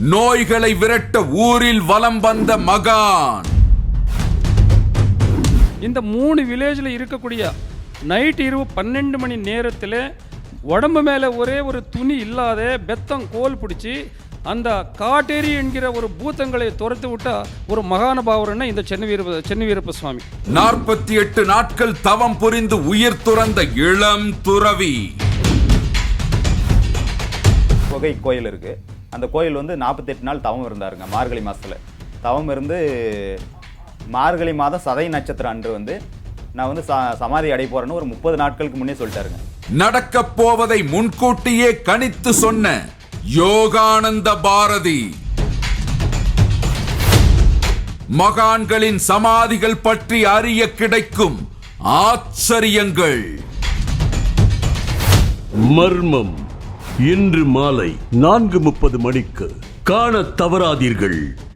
நோய்களை விரட்ட ஊரில் வலம் வந்த மகான். இந்த மூணு வில்லேஜில் இருக்கக்கூடிய நைட் இரவு பன்னெண்டு மணி நேரத்தில் உடம்பு மேலே ஒரே ஒரு துணி இல்லாத பெத்தம் கோல் பிடிச்சி அந்த காட்டேரி என்கிற ஒரு பூத்தங்களை துரத்து விட்டா ஒரு மகானுபாவர்னா இந்த சென்னை வீரப்ப சென்னை வீரப்ப சுவாமி நாற்பத்தி எட்டு நாட்கள் தவம் புரிந்து உயிர் துறந்த இளம் துறவி. குகை கோயில் இருக்குது அந்த கோயில் வந்து நாற்பத்தெட்டு நாள் தவம் இருந்தாருங்க மார்கழி மாதத்தில் தவம் இருந்து மார்கழி மாதம் சதய நட்சத்திரம் அன்று வந்து நான் வந்து ச சமாதி அடைய போகிறேன்னு ஒரு முப்பது நாட்களுக்கு முன்னே சொல்லிட்டாருங்க. நடக்கப் போவதை முன்கூட்டியே கணித்து சொன்ன யோகானந்த பாரதி. மகான்களின் சமாதிகள் பற்றி அறிய கிடைக்கும் ஆச்சரியங்கள். மர்மம். இன்று மாலை நான்கு முப்பது மணிக்கு காணத் தவறாதீர்கள்.